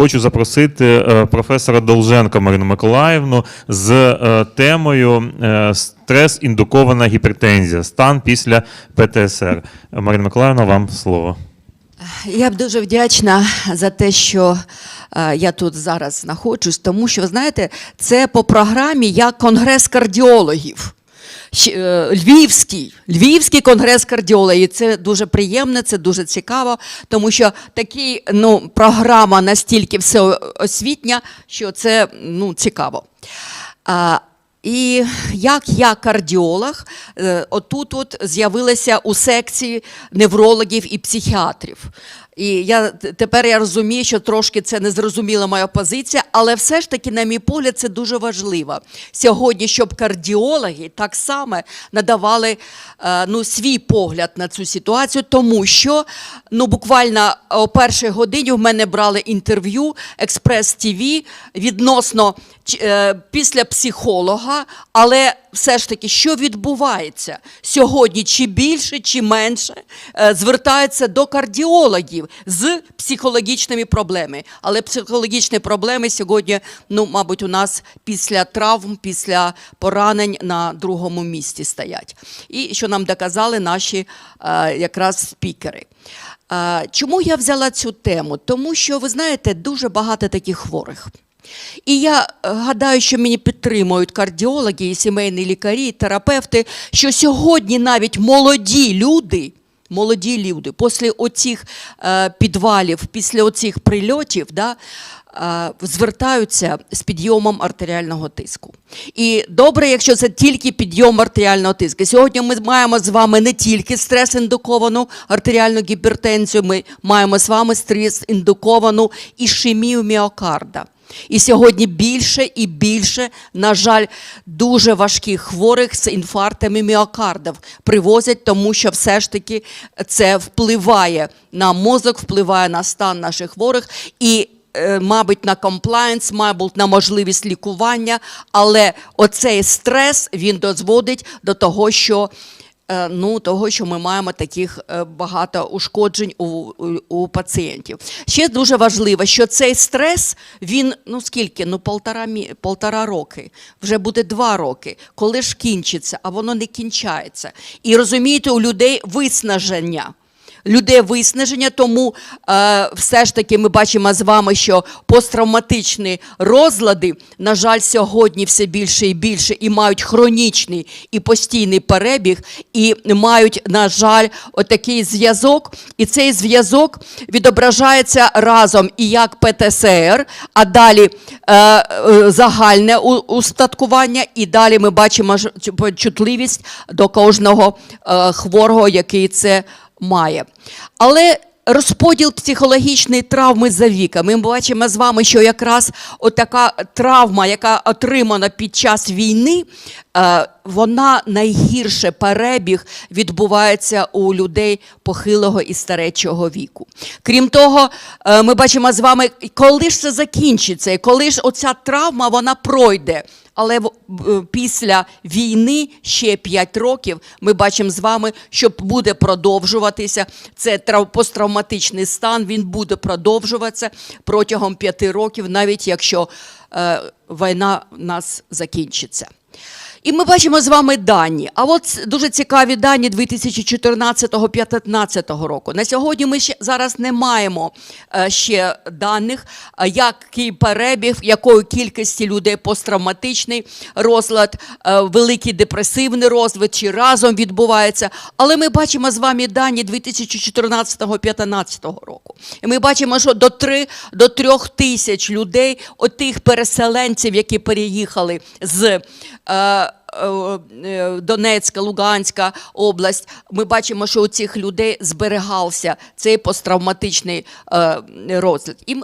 хочу запросити е, професора Долженка Марину Миколаївну з е, темою е, стрес-індукована гіпертензія, стан після ПТСР. Марина Миколаївна, вам слово. Я б дуже вдячна за те, що я тут зараз знаходжусь, тому що, ви знаєте, це по програмі як конгрес кардіологів. Е, Львівський, Львівський конгрес кардіологів. Це дуже приємно, це дуже цікаво, тому що такі, ну, програма настільки всеосвітня, що це ну, цікаво. А, і як я кардіолог, е, отут от з'явилася у секції неврологів і психіатрів. І я тепер я розумію, що трошки це незрозуміла моя позиція, але все ж таки, на мій погляд, це дуже важливо. Сьогодні, щоб кардіологи так само надавали е, ну, свій погляд на цю ситуацію, тому що ну, буквально о першій годині в мене брали інтерв'ю Експрес ТВ відносно е, після психолога, але все ж таки, що відбувається? Сьогодні, чи більше, чи менше, е, звертаються до кардіологів з психологічними проблемами. Але психологічні проблеми сьогодні, ну, мабуть, у нас після травм, після поранень на другому місці стоять. І що нам доказали наші е, якраз спікери. Е, Чому я взяла цю тему? Тому що, ви знаєте, дуже багато таких хворих. І я е, гадаю, що мені підтримують кардіологи, і сімейні лікарі, і терапевти, що сьогодні навіть молоді люди, молоді люди, після оцих е, підвалів, після оцих прильотів, да, е, звертаються з підйомом артеріального тиску. І добре, якщо це тільки підйом артеріального тиску. Сьогодні ми маємо з вами не тільки стрес-індуковану артеріальну гіпертензію, ми маємо з вами стрес-індуковану ішемію міокарда. І сьогодні більше і більше, на жаль, дуже важких хворих з інфарктами міокардів привозять, тому що все ж таки це впливає на мозок, впливає на стан наших хворих і. е, Мабуть, на комплаєнс, мабуть, на можливість лікування, але оцей стрес він дозводить до того, що ну, того, що ми маємо таких е, багато ушкоджень у, у, у пацієнтів. Ще дуже важливо, що цей стрес, він ну скільки? Ну, полтора, полтора роки, вже буде два роки. Коли ж кінчиться, а воно не кінчається. І розумієте, у людей виснаження. Людей виснаження, тому е, все ж таки ми бачимо з вами, що посттравматичні розлади, на жаль, сьогодні все більше і більше і мають хронічний і постійний перебіг, і мають, на жаль, отакий зв'язок. І цей зв'язок відображається разом і як ПТСР, а далі е, е, загальне устаткування, і далі ми бачимо чутливість до кожного е, хворого, який це має. Але розподіл психологічної травми за віком. Ми бачимо з вами, що якраз отака травма, яка отримана під час війни, е, вона найгірше перебіг відбувається у людей похилого і старечого віку. Крім того, е, ми бачимо з вами, коли ж це закінчиться, і коли ж оця травма вона пройде. Але в- після війни ще 5 років ми бачимо з вами, що буде продовжуватися. Це трав- посттравматичний стан, він буде продовжуватися протягом 5 років, навіть якщо е, війна в нас закінчиться. І ми бачимо з вами дані. А от дуже цікаві дані 2014-2015 року. На сьогодні ми ще зараз не маємо е, ще даних, е, який перебіг, якої кількості людей посттравматичний розлад, е, великий депресивний розлад, чи разом відбувається. Але ми бачимо з вами дані 2014-2015 року. І ми бачимо, що до 3, до 3 тисяч людей, отих переселенців, які переїхали з Донецька, Луганська область, ми бачимо, що у цих людей зберігався цей посттравматичний е, розлад. І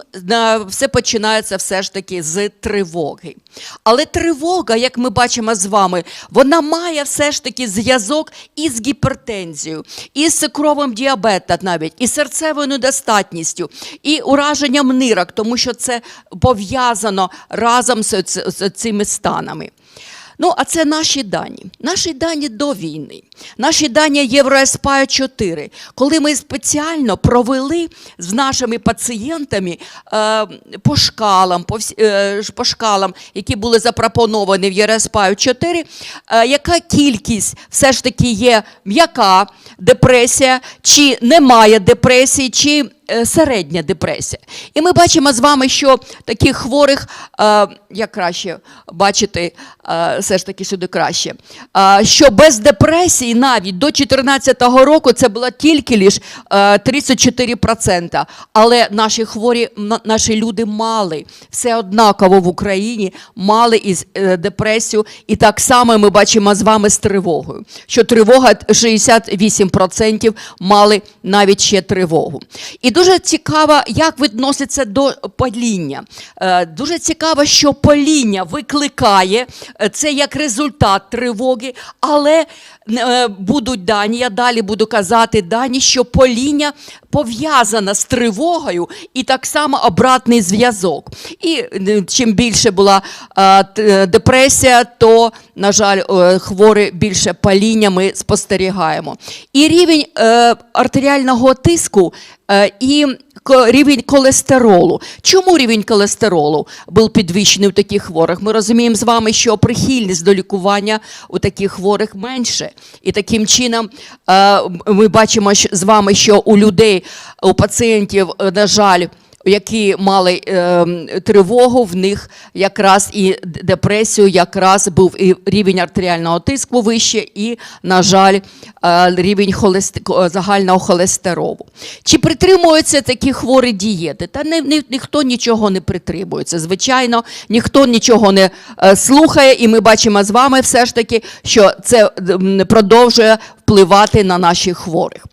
все починається все ж таки з тривоги. Але тривога, як ми бачимо з вами, вона має все ж таки зв'язок із гіпертензією, і з цукровим діабетом навіть, і серцевою недостатністю, і ураженням нирок, тому що це пов'язано разом з цими станами. Ну, а це наші дані. Наші дані до війни. Наші дані Євроеспаю 4. Коли ми спеціально провели з нашими пацієнтами е, по шкалам, по, е, по шкалам, які були запропоновані в Євроеспаю 4, е, яка кількість все ж таки є м'яка депресія, чи немає депресії, чи середня депресія. І ми бачимо з вами, що таких хворих, е, як краще бачити, е, все ж таки сюди краще, е, що без депресії навіть до 2014 року це було тільки лише е, 34%. Але наші хворі, наші люди мали все однаково в Україні, мали із е, депресію. І так само ми бачимо з вами з тривогою, що тривога 68% мали навіть ще тривогу. І дуже цікаво, як відноситься до паління. Е, Дуже цікаво, що паління викликає е, це як результат тривоги, але будуть дані, я далі буду казати дані, що паління пов'язано з тривогою і так само обратний зв'язок. І е, чим більше була е, е, депресія, то, на жаль, е, хворі більше паління ми спостерігаємо. І рівень е, артеріального тиску е, і рівень холестеролу. Чому рівень холестеролу був підвищений у таких хворих? Ми розуміємо з вами, що прихильність до лікування у таких хворих менше. І таким чином е, ми бачимо з вами, що у людей, у пацієнтів, е, на жаль, які мали е, тривогу, в них якраз і депресію, якраз був і рівень артеріального тиску вище, і, на жаль, е, рівень ко- загального холестеролу. Чи притримуються такі хворі дієти? Та не, ні- ніхто нічого не притримується. Звичайно, ніхто нічого не е, слухає, і ми бачимо з вами все ж таки, що це продовжує впливати на наших хворих.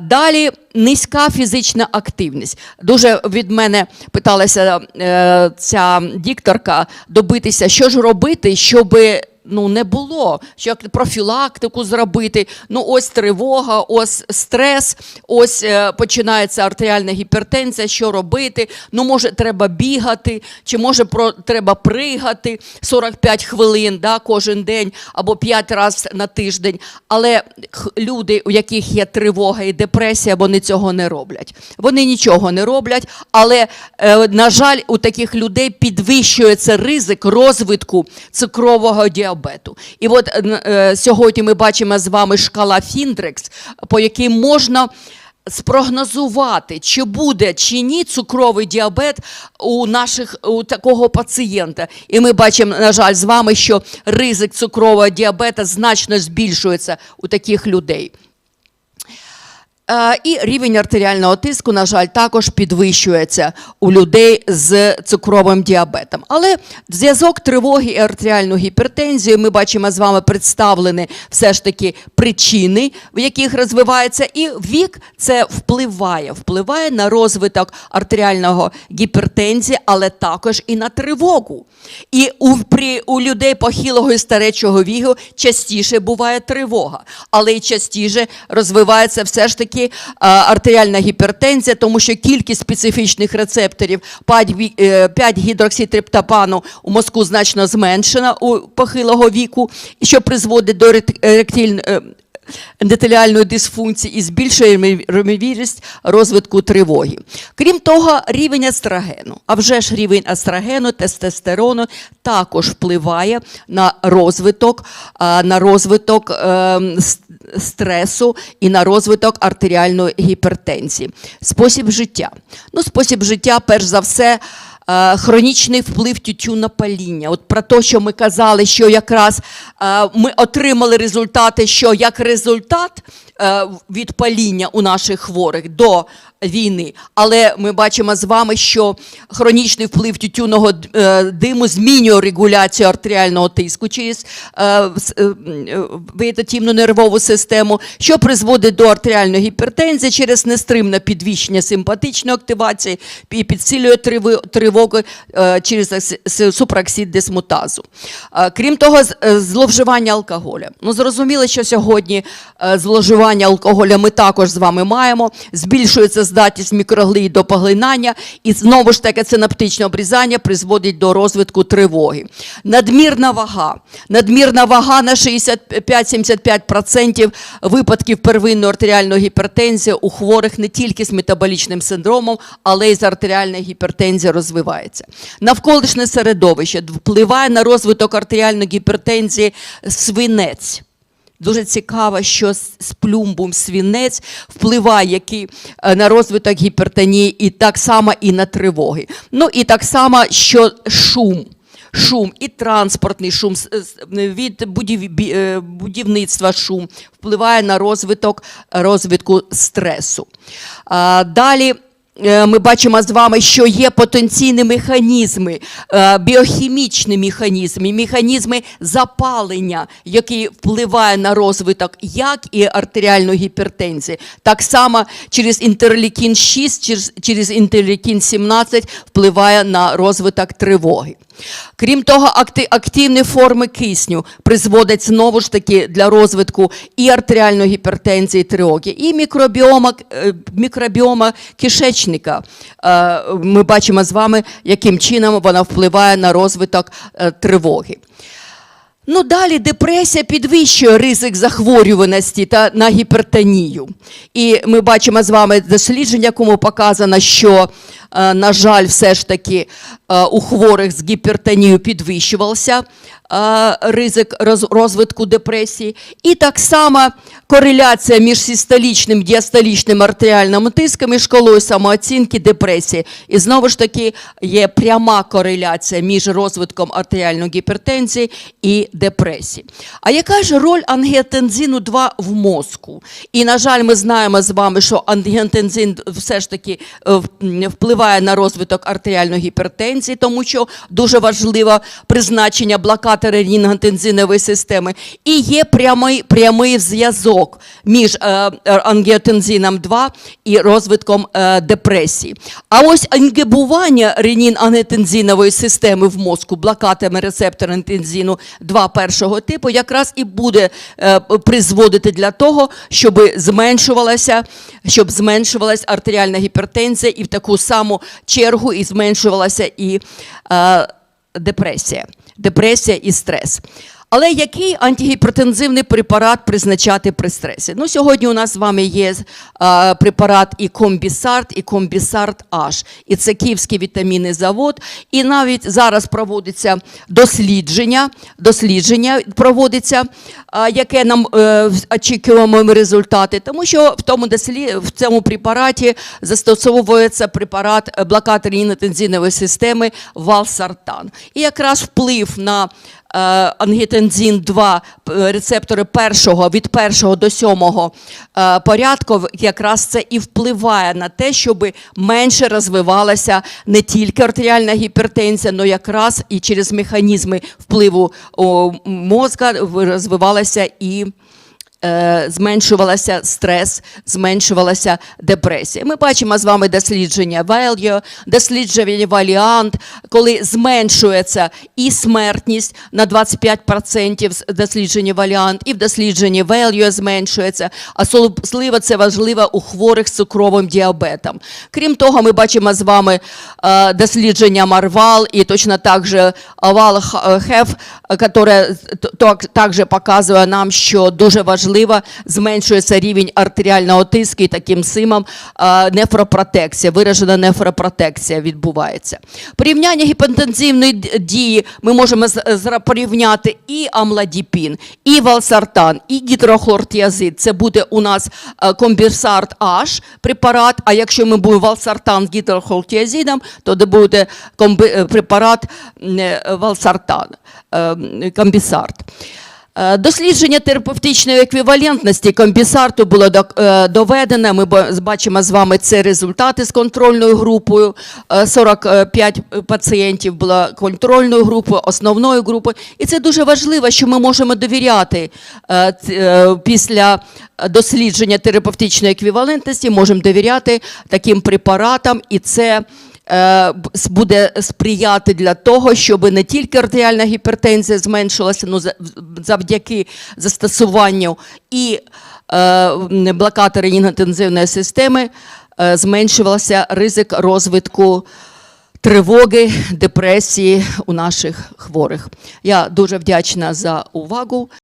Далі низька фізична активність. Дуже від мене питалася е, ця дікторка добитися, що ж робити, щоби. Ну, не було, що як профілактику зробити. Ну, ось тривога, ось стрес, ось е, починається артеріальна гіпертензія. Що робити? Ну, може, треба бігати, чи може про треба пригати 45 хвилин да, кожен день або 5 разів на тиждень. Але люди, у яких є тривога і депресія, вони цього не роблять. Вони нічого не роблять, але, е, на жаль, у таких людей підвищується ризик розвитку цукрового діабету. І от е, е, сьогодні ми бачимо з вами шкала Фіндрекс, по якій можна спрогнозувати, чи буде чи ні цукровий діабет у наших у такого пацієнта. І ми бачимо, на жаль, з вами, що ризик цукрового діабета значно збільшується у таких людей. Е, І рівень артеріального тиску, на жаль, також підвищується у людей з цукровим діабетом. Але зв'язок тривоги і артеріальної гіпертензії ми бачимо з вами представлені все ж таки причини, в яких розвивається, і вік це впливає, впливає на розвиток артеріального гіпертензії, але також і на тривогу. І у, при, у людей похилого і старечого віку частіше буває тривога, але й частіше розвивається все ж таки а, артеріальна гіпертензія, тому що кількість специфічних рецепторів 5, ві- е, 5 гідрокситриптопану у мозку значно зменшена у похилого віку, що призводить до еректильної ендотеліальної дисфункції і збільшує ймовірність розвитку тривоги. Крім того, рівень естрогену, а вже ж рівень естрогену, тестостерону також впливає на розвиток, на розвиток ем, стресу і на розвиток артеріальної гіпертензії. Спосіб життя. Ну, спосіб життя, перш за все, хронічний вплив тютюнопаління. От про те, що ми казали, що якраз е, ми отримали результати, що як результат е, від паління у наших хворих до війни. Але ми бачимо з вами, що хронічний вплив тютюного е, диму змінює регуляцію артеріального тиску через е, е, е, вегетативну нервову систему, що призводить до артеріальної гіпертензії через нестримне підвищення симпатичної активації і підсилює е, через супраксид дисмутазу. Е, Крім того, е, зловживання алкоголем. Ну, зрозуміло, що сьогодні е, зловживання алкоголя ми також з вами маємо. Збільшується здатність мікроглій до поглинання, і знову ж таки синаптичне обрізання призводить до розвитку тривоги. Надмірна вага. Надмірна вага на 65-75% випадків первинної артеріальної гіпертензії у хворих не тільки з метаболічним синдромом, але й з артеріальної гіпертензії розвивається. Навколишнє середовище впливає на розвиток артеріальної гіпертензії свинець. Дуже цікаво, що з плюмбум свінець впливає який, е, на розвиток гіпертонії, і так само і на тривоги. Ну і так само, що шум. Шум і транспортний шум від е, будівництва шум впливає на розвиток розвитку стресу. Далі ми бачимо з вами, що є потенційні механізми, е, біохімічні механізми, механізми запалення, які впливає на розвиток як і артеріальної гіпертензії, так само через інтерлікін 6, через, через інтерлікін 17 впливає на розвиток тривоги. Крім того, активні форми кисню призводять знову ж таки для розвитку і артеріальної гіпертензії, і тривоги, і мікробіома, е, мікробіома кишечника. Е, Ми бачимо з вами, яким чином вона впливає на розвиток е, тривоги. Ну, далі депресія підвищує ризик захворюваності та на гіпертонію. І ми бачимо з вами дослідження, якому показано, що, на жаль, все ж таки е, у хворих з гіпертонією підвищувався. е, ризик розвитку депресії. І так само кореляція між систолічним, діастолічним артеріальним тиском і шкалою самооцінки депресії. І знову ж таки є пряма кореляція між розвитком артеріальної гіпертензії і депресії. А яка ж роль ангіотензину 2 в мозку? І, на жаль, ми знаємо з вами, що ангіотензин все ж таки е, впливає на розвиток артеріальної гіпертензії, тому що дуже важливо призначення блокатора рінготензинової системи. І є прямий, прямий зв'язок між е, е, ангіотензином 2 і розвитком е, депресії. А ось інгибування ренін-ангіотензинової системи в мозку блокаторами рецептора ангіотензину 2 першого типу якраз і буде е, призводити для того, щоб зменшувалася, щоб зменшувалася артеріальна гіпертензія і в таку саму чергу і зменшувалася і е, депресія. Депресія і стрес. Але який антигіпертензивний препарат призначати при стресі? Ну, сьогодні у нас з вами є е, препарат і комбісарт, і комбісарт H. І це Київський вітамінний завод. І навіть зараз проводиться дослідження, дослідження проводиться, е, яке нам е, очікуємо результати, тому що в тому дослі... в цьому препараті застосовується препарат е, блокатор інтензивної системи Валсартан. І якраз вплив на ангітензин 2 е, рецептори першого від першого до сьомого е, порядку, якраз це і впливає на те, щоб менше розвивалася не тільки артеріальна гіпертензія, але якраз і через механізми впливу о, мозка розвивалася і е, зменшувалася стрес, зменшувалася депресія. Ми бачимо з вами дослідження Value, дослідження Valiant, коли зменшується і смертність на 25% з дослідження Valiant, і в дослідженні Value зменшується. Особливо це важливо у хворих з цукровим діабетом. Крім того, ми бачимо з вами е, дослідження Марвал і точно так же Овал Хеф, яке також показує нам, що дуже важливо зменшується рівень артеріального тиску і таким самим е, нефропротекція, виражена нефропротекція відбувається. Порівняння гіпотензивної дії ми можемо порівняти і амлодіпін, і валсартан, і гідрохлортіазид. Це буде у нас комбісарт H препарат, а якщо ми будемо валсартан з гідрохлортіазидом, то це буде препарат е, валсартан, е, комбісарт. Е, Дослідження терапевтичної еквівалентності комбісарту було е, доведено. Ми ба- бачимо з вами це результати з контрольною групою. Е, 45 пацієнтів було контрольною групою, основною групою. І це дуже важливо, що ми можемо довіряти е, е, після дослідження терапевтичної еквівалентності, можемо довіряти таким препаратам, і це е, буде сприяти для того, щоб не тільки артеріальна гіпертензія зменшилася, ну, завдяки застосуванню і е, блокатори інтензивної системи е, зменшувався ризик розвитку тривоги, депресії у наших хворих. Я дуже вдячна за увагу.